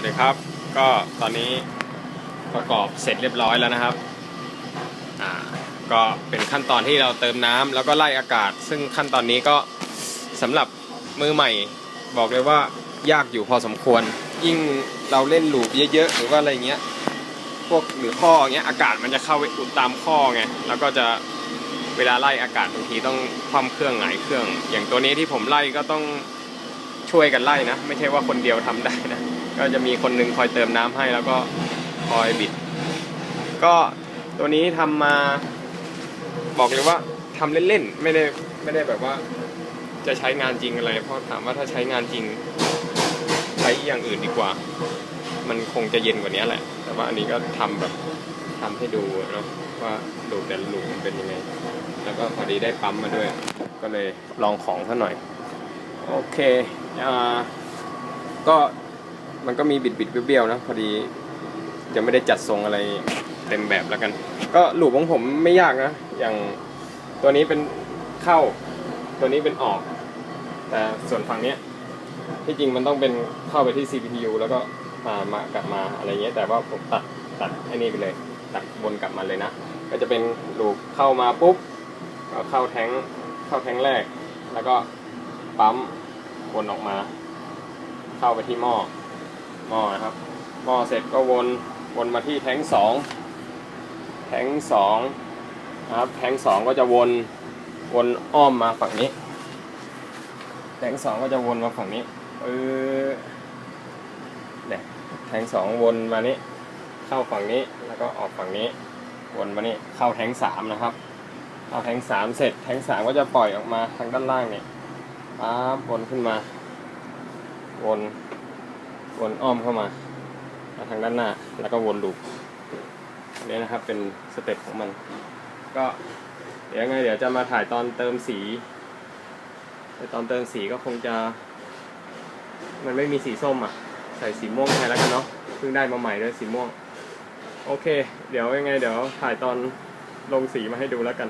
วัสดีครับ ก็ตอนนี้ประกอบเสร็จเรียบร้อยแล้วนะครับ อ่า ก็เป็นขั้นตอนที่เราเติมน้ำแล้วก็ไล่อากาศ ซึ่งขั้นตอนนี้ก็สำหรับมือใหม่ บอกเลยว่ายากอยู่พอสมควร ยิ่งเราเล่นลูปเยอะๆหรือว่าอะไรเงี้ย พวกหรือข้อเงี้ยอากาศมันจะเข้าไปอุดตามข้อไง แล้วก็จะเวลาไล่อากาศบางทีต้องคว่ำเครื่องหงายเครื่อง อย่างตัวนี้ที่ผมไล่ก็ต้องช่วยกันไล่นะ ไม่ใช่ว่าคนเดียวทำได้นะ ก็จะมีคนหนึงคอยเติมน้ำให้แล้วก็คอยบิด ก็ตัวนี้ทำมา บอกเลยว่าทำเล่นๆไม่ได้ไม่ได้แบบว่า จะใช้งานจริงอะไร เพราะถามว่าถ้าใช้งานจริง ใช้อย่างอื่นดีกว่า มันคงจะเย็นกว่านี้แหละ แต่ว่าอันนี้ก็ทำแบบทำให้ดูเนาะว่าลูแต่ละลูกมันเป็นยังไง แล้วก็พอดีได้ปั๊มมาด้วย ก็เลยลองของซะหน่อย โอเคอ่าก็ มันก็มีบิดบิดๆเบี้ยวๆนะพอดีจะไม่ได้จัดทรงอะไรเต็มแบบแล้วกัน ก็หลูกของผมไม่ยากนะ อย่างตัวนี้เป็นเข้า ตัวนี้เป็นออก แต่ส่วนฝั่งเนี้ยที่จริงมันต้องเป็นเข้าไปที่ CPU แล้วก็มามากลับมาอะไรเงี้ย แต่ว่าผมตัดตัดไอ้นี่ไปเลย ตัดวนกลับมาเลยนะ ก็จะเป็นลูกเข้ามาปุ๊บก็เข้าแทงเข้าแทงแรก แล้วก็ปั๊มวนออกมา เข้าไปที่หม้อ หม้อเสร็จก็วนวนมาที่แทงสองแทงสองนะครับแทงสองก็จะวนวนอ้อมมาฝั่งนี้ แทงสองก็จะวนมาฝั่งนี้เออเนี่ยแทงสองวนมานี้ เข้าฝั่งนี้แล้วก็ออกฝั่งนี้ วนมานี่เข้าแทงสามนะครับเข้าแทงสามเสร็จแทงสามก็จะปล่อยออกมาทางด้านล่างเนี่ยป๊าบวนขึ้นมา วนวนอ้อมเข้ามา มาทางด้านหน้า แล้วก็วนลูปอันนี้นะครับเป็นสเต็ปของมัน ก็เดี๋ยวยังไงเดี๋ยวจะมาถ่ายตอนเติมสีแต่ตอนเติมสีก็คงจะ มันไม่มีสีส้มอะ ใส่สีม่วงแทนแล้วกันเนาะเพิ่งได้มาใหม่ด้วยสีม่วง โอเค เดี๋ยวยังไง เดี๋ยวถ่ายตอนลงสีมาให้ดูแล้วกัน